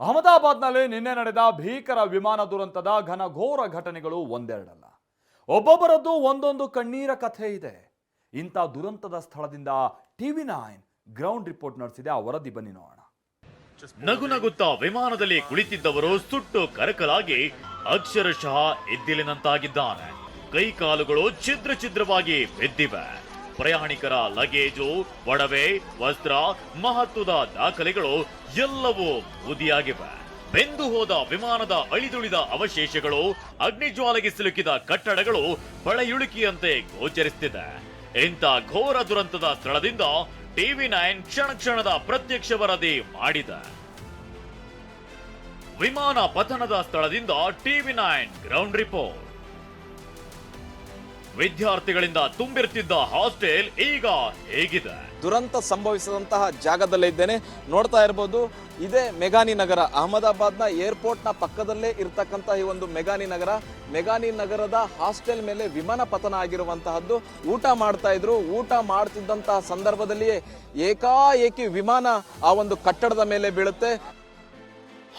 ಅಹಮದಾಬಾದ್ನಲ್ಲಿ ನಿನ್ನೆ ನಡೆದ ಭೀಕರ ವಿಮಾನ ದುರಂತದ ಘನಘೋರ ಘಟನೆಗಳು ಒಂದೆರಡಲ್ಲ. ಒಬ್ಬೊಬ್ಬರದ್ದು ಒಂದೊಂದು ಕಣ್ಣೀರ ಕಥೆ ಇದೆ. ಇಂಥ ದುರಂತದ ಸ್ಥಳದಿಂದ ಟಿವಿ ನೈನ್ ಗ್ರೌಂಡ್ ರಿಪೋರ್ಟ್ ನಡೆಸಿದೆ. ಆ ವರದಿ ಬನ್ನಿ ನೋಡೋಣ. ನಗು ನಗುತ್ತಾ ವಿಮಾನದಲ್ಲಿ ಕುಳಿತಿದ್ದವರು ಸುಟ್ಟು ಕರಕಲಾಗಿ ಅಕ್ಷರಶಃ ಎದ್ದಿಲಿನಂತಾಗಿದ್ದಾನೆ. ಕೈ ಕಾಲುಗಳು ಛಿದ್ರ ಛಿದ್ರವಾಗಿ ಬಿದ್ದಿವೆ. ಪ್ರಯಾಣಿಕರ ಲಗೇಜು, ಒಡವೆ, ವಸ್ತ್ರ, ಮಹತ್ವದ ದಾಖಲೆಗಳು ಎಲ್ಲವೂ ಬೂದಿಯಾಗಿವೆ. ಬೆಂದು ಹೋದ ವಿಮಾನದ ಅಳಿದುಳಿದ ಅವಶೇಷಗಳು, ಅಗ್ನಿಜ್ವಾಲೆಗೆ ಸಿಲುಕಿದ ಕಟ್ಟಡಗಳು ಬಳೆಯುಳುಕಿಯಂತೆ ಗೋಚರಿಸುತ್ತಿದೆ. ಇಂಥ ಘೋರ ದುರಂತದ ಸ್ಥಳದಿಂದ ಟಿವಿ ನೈನ್ ಕ್ಷಣ ಕ್ಷಣದ ಪ್ರತ್ಯಕ್ಷ ವರದಿ ಮಾಡಿದೆ. ವಿಮಾನ ಪತನದ ಸ್ಥಳದಿಂದ ಟಿವಿ ನೈನ್ ಗ್ರೌಂಡ್ ರಿಪೋರ್ಟ್. ವಿದ್ಯಾರ್ಥಿಗಳಿಂದ ತುಂಬಿರ್ತಿದ್ದ ಹಾಸ್ಟೆಲ್ ಈಗ ಹೇಗಿದೆ? ದುರಂತ ಸಂಭವಿಸಿದಂತಹ ಜಾಗದಲ್ಲೇ ಇದ್ದೇನೆ. ನೋಡ್ತಾ ಇರ್ಬೋದು ಇದೇ ಮೆಗಾನಿ ನಗರ. ಅಹಮದಾಬಾದ್ನ ಏರ್ಪೋರ್ಟ್ನ ಪಕ್ಕದಲ್ಲೇ ಇರತಕ್ಕಂತಹ ಈ ಒಂದು ಮೆಗಾನಿ ನಗರ. ಮೆಗಾನಿ ನಗರದ ಹಾಸ್ಟೆಲ್ ಮೇಲೆ ವಿಮಾನ ಪತನ ಆಗಿರುವಂತಹದ್ದು ಊಟ ಮಾಡ್ತಾ ಇದ್ರು. ಊಟ ಮಾಡ್ತಿದ್ದಂತಹ ಸಂದರ್ಭದಲ್ಲಿಯೇ ಏಕಾಏಕಿ ವಿಮಾನ ಆ ಒಂದು ಕಟ್ಟಡದ ಮೇಲೆ ಬೀಳುತ್ತೆ.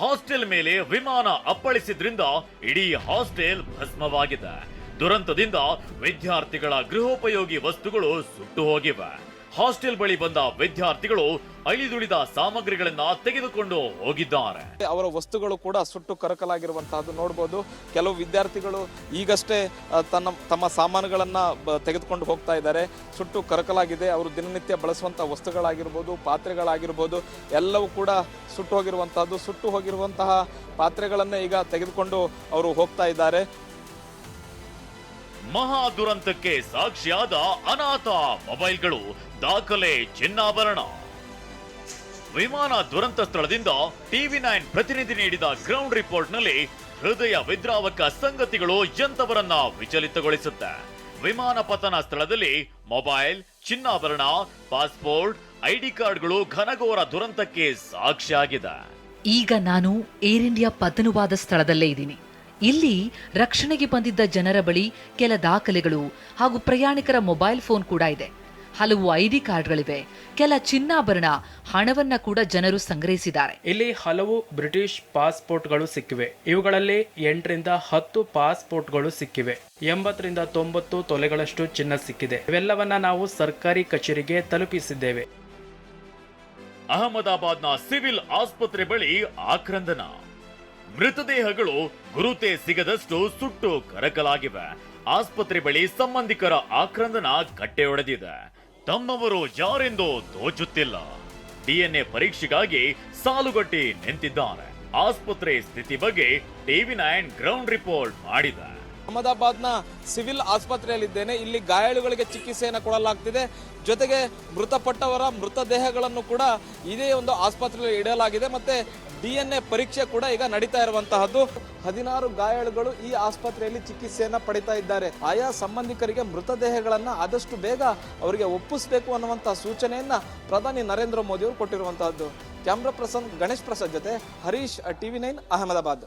ಹಾಸ್ಟೆಲ್ ಮೇಲೆ ವಿಮಾನ ಅಪ್ಪಳಿಸಿದ್ರಿಂದ ಇಡೀ ಹಾಸ್ಟೆಲ್ ಭಸ್ಮವಾಗಿದೆ. ದುರಂತದಿಂದ ವಿದ್ಯಾರ್ಥಿಗಳ ಗೃಹೋಪಯೋಗಿ ವಸ್ತುಗಳು ಸುಟ್ಟು ಹೋಗಿವೆ. ಹಾಸ್ಟೆಲ್ ಬಳಿ ಬಂದ ವಿದ್ಯಾರ್ಥಿಗಳು ಅಳಿದುಳಿದ ಸಾಮಗ್ರಿಗಳನ್ನ ತೆಗೆದುಕೊಂಡು ಹೋಗಿದ್ದಾರೆ. ಅವರ ವಸ್ತುಗಳು ಕೂಡ ಸುಟ್ಟು ಕರಕಲಾಗಿರುವಂತಹದ್ದು ನೋಡ್ಬೋದು. ಕೆಲವು ವಿದ್ಯಾರ್ಥಿಗಳು ಈಗಷ್ಟೇ ತನ್ನ, ತಮ್ಮ ಸಾಮಾನುಗಳನ್ನ ತೆಗೆದುಕೊಂಡು ಹೋಗ್ತಾ ಇದ್ದಾರೆ. ಸುಟ್ಟು ಕರಕಲಾಗಿದೆ. ಅವರು ದಿನನಿತ್ಯ ಬಳಸುವಂತಹ ವಸ್ತುಗಳಾಗಿರ್ಬೋದು, ಪಾತ್ರೆಗಳಾಗಿರ್ಬೋದು, ಎಲ್ಲವೂ ಕೂಡ ಸುಟ್ಟು ಹೋಗಿರುವಂತಹದ್ದು, ಸುಟ್ಟು ಹೋಗಿರುವಂತಹ ಪಾತ್ರೆಗಳನ್ನ ಈಗ ತೆಗೆದುಕೊಂಡು ಅವರು ಹೋಗ್ತಾ ಇದ್ದಾರೆ. ಮಹಾ ದುರಂತಕ್ಕೆ ಸಾಕ್ಷಿಯಾದ ಅನಾಥ ಮೊಬೈಲ್ಗಳು ದಾಖಲೆ ಚಿನ್ನಾಭರಣ. ವಿಮಾನ ದುರಂತ ಸ್ಥಳದಿಂದ ಟಿವಿ ನೈನ್ ಪ್ರತಿನಿಧಿ ನೀಡಿದ ಗ್ರೌಂಡ್ ರಿಪೋರ್ಟ್ನಲ್ಲಿ ಹೃದಯ ವಿದ್ರಾವಕ ಸಂಗತಿಗಳು ಎಂತವರನ್ನ ವಿಚಲಿತಗೊಳಿಸುತ್ತೆ. ವಿಮಾನ ಪತನ ಸ್ಥಳದಲ್ಲಿ ಮೊಬೈಲ್, ಚಿನ್ನಾಭರಣ, ಪಾಸ್ಪೋರ್ಟ್, ಐಡಿ ಕಾರ್ಡ್ಗಳು ಘನಘೋರ ದುರಂತಕ್ಕೆ ಸಾಕ್ಷಿಯಾಗಿದೆ. ಈಗ ನಾನು ಏರ್ ಇಂಡಿಯಾ ಪತನವಾದ ಸ್ಥಳದಲ್ಲೇ ಇದ್ದೀನಿ. ಇಲ್ಲಿ ರಕ್ಷಣೆಗೆ ಬಂದಿದ್ದ ಜನರ ಬಳಿ ಕೆಲ ದಾಖಲೆಗಳು ಹಾಗೂ ಪ್ರಯಾಣಿಕರ ಮೊಬೈಲ್ ಫೋನ್ ಕೂಡ ಇದೆ. ಹಲವು ಐಡಿ ಕಾರ್ಡ್ಗಳಿವೆ. ಕೆಲ ಚಿನ್ನಾಭರಣ ಹಣವನ್ನ ಕೂಡ ಜನರು ಸಂಗ್ರಹಿಸಿದ್ದಾರೆ. ಇಲ್ಲಿ ಹಲವು ಬ್ರಿಟಿಷ್ ಪಾಸ್ಪೋರ್ಟ್ಗಳು ಸಿಕ್ಕಿವೆ. ಇವುಗಳಲ್ಲಿ ಎಂಟರಿಂದ ಹತ್ತು ಪಾಸ್ಪೋರ್ಟ್ಗಳು ಸಿಕ್ಕಿವೆ. ಎಂಬತ್ತರಿಂದ ತೊಂಬತ್ತು ತೊಲೆಗಳಷ್ಟು ಚಿನ್ನ ಸಿಕ್ಕಿದೆ. ಇವೆಲ್ಲವನ್ನ ನಾವು ಸರ್ಕಾರಿ ಕಚೇರಿಗೆ ತಲುಪಿಸಿದ್ದೇವೆ. ಅಹಮದಾಬಾದ್ನ ಸಿವಿಲ್ ಆಸ್ಪತ್ರೆ ಬಳಿ ಆಕ್ರಂದನ. ಮೃತದೇಹಗಳು ಗುರುತೆ ಸಿಗದಷ್ಟು ಸುಟ್ಟು ಕರಕಲಾಗಿವೆ. ಆಸ್ಪತ್ರೆ ಬಳಿ ಸಂಬಂಧಿಕರ ಆಕ್ರಂದನ ಕಟ್ಟೆಯೊಡೆದಿದೆ. ತಮ್ಮವರು ಯಾರೆಂದು ತೋಚುತ್ತಿಲ್ಲ. ಡಿಎನ್ಎ ಪರೀಕ್ಷೆಗಾಗಿ ಸಾಲುಗಟ್ಟಿ ನಿಂತಿದ್ದಾರೆ. ಆಸ್ಪತ್ರೆ ಸ್ಥಿತಿ ಬಗ್ಗೆ ಟಿವಿ ನೈನ್ ಗ್ರೌಂಡ್ ರಿಪೋರ್ಟ್ ಮಾಡಿದೆ. ಅಹಮದಾಬಾದ್ನ ಸಿವಿಲ್ ಆಸ್ಪತ್ರೆಯಲ್ಲಿದ್ದೇನೆ. ಇಲ್ಲಿ ಗಾಯಾಳುಗಳಿಗೆ ಚಿಕಿತ್ಸೆಯನ್ನು ಕೊಡಲಾಗ್ತಿದೆ. ಜೊತೆಗೆ ಮೃತಪಟ್ಟವರ ಮೃತದೇಹಗಳನ್ನು ಕೂಡ ಇದೇ ಒಂದು ಆಸ್ಪತ್ರೆಯಲ್ಲಿ ಇಡಲಾಗಿದೆ. ಮತ್ತೆ ಡಿ ಎನ್ ಎ ಪರೀಕ್ಷೆ ಕೂಡ ಈಗ ನಡೀತಾ ಇರುವಂತಹದ್ದು. ಹದಿನಾರು ಗಾಯಾಳುಗಳು ಈ ಆಸ್ಪತ್ರೆಯಲ್ಲಿ ಚಿಕಿತ್ಸೆಯನ್ನ ಪಡಿತಾ ಇದ್ದಾರೆ. ಆಯಾ ಸಂಬಂಧಿಕರಿಗೆ ಮೃತದೇಹಗಳನ್ನ ಆದಷ್ಟು ಬೇಗ ಅವರಿಗೆ ಒಪ್ಪಿಸಬೇಕು ಅನ್ನುವಂತಹ ಸೂಚನೆಯನ್ನ ಪ್ರಧಾನಿ ನರೇಂದ್ರ ಮೋದಿ ಅವರು ಕೊಟ್ಟಿರುವಂತಹದ್ದು. ಕ್ಯಾಮ್ರಾ ಪರ್ಸನ್ ಗಣೇಶ್ ಪ್ರಸಾದ್ ಜೊತೆ ಹರೀಶ್, ಟಿವಿ ನೈನ್, ಅಹಮದಾಬಾದ್.